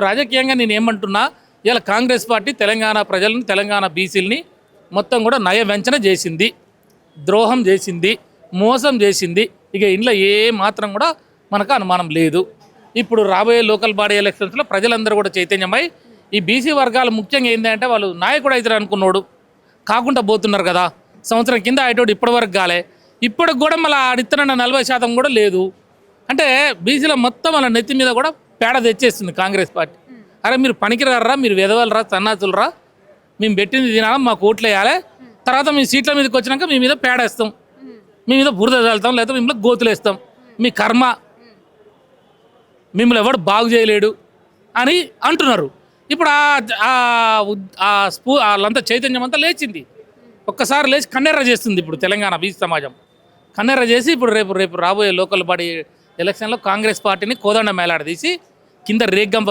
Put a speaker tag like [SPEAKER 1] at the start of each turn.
[SPEAKER 1] రాజకీయంగా నేను ఏమంటున్నా ఇలా కాంగ్రెస్ పార్టీ తెలంగాణ ప్రజలను తెలంగాణ బీసీలని మొత్తం కూడా నయవంచన చేసింది ద్రోహం చేసింది మోసం చేసింది. ఇక ఇంట్లో ఏ మాత్రం కూడా మనకు అనుమానం లేదు. ఇప్పుడు రాబోయే లోకల్ బాడీ ఎలక్షన్స్లో ప్రజలందరూ కూడా చైతన్యమై ఈ బీసీ వర్గాలు ముఖ్యంగా ఏంటంటే వాళ్ళు నాయకుడు అవుతారు అనుకున్నాడు కాకుండా పోతున్నారు కదా. సంవత్సరం కింద అయ్యేటోడు ఇప్పటివరకు కాలే. ఇప్పటికి కూడా మళ్ళీ ఆడిస్తున్న నలభై శాతం కూడా లేదు. అంటే బీసీలో మొత్తం వాళ్ళ నెత్తి మీద కూడా పేడ తెచ్చేస్తుంది కాంగ్రెస్ పార్టీ. అరే మీరు పనికిరారా మీరు వెదవలరా సన్నాసులరా? మేము పెట్టింది తినాలా మాకు ఓట్లు వేయాలి? తర్వాత మీ సీట్ల మీదకి వచ్చినాక మీ మీద పేడేస్తాం మీ మీద బురద చల్లుతాం లేదా మిమ్మల్ని గోతులు వేస్తాం. మీ కర్మ మిమ్మల్ని ఎవడు బాగు చేయలేడు అని అంటున్నారు. ఇప్పుడు ఆ- ఆ స్పూ వాళ్ళంతా చైతన్యం అంతా లేచింది. ఒక్కసారి లేచి కన్నెర్ర చేస్తుంది ఇప్పుడు తెలంగాణ బీసీ సమాజం. కన్నెర్ర చేసి ఇప్పుడు రేపు రేపు రాబోయే లోకల్ బాడీ ఎలక్షన్లో కాంగ్రెస్ పార్టీని కోదండ మేలాడదీసి కింద రేగ్గంప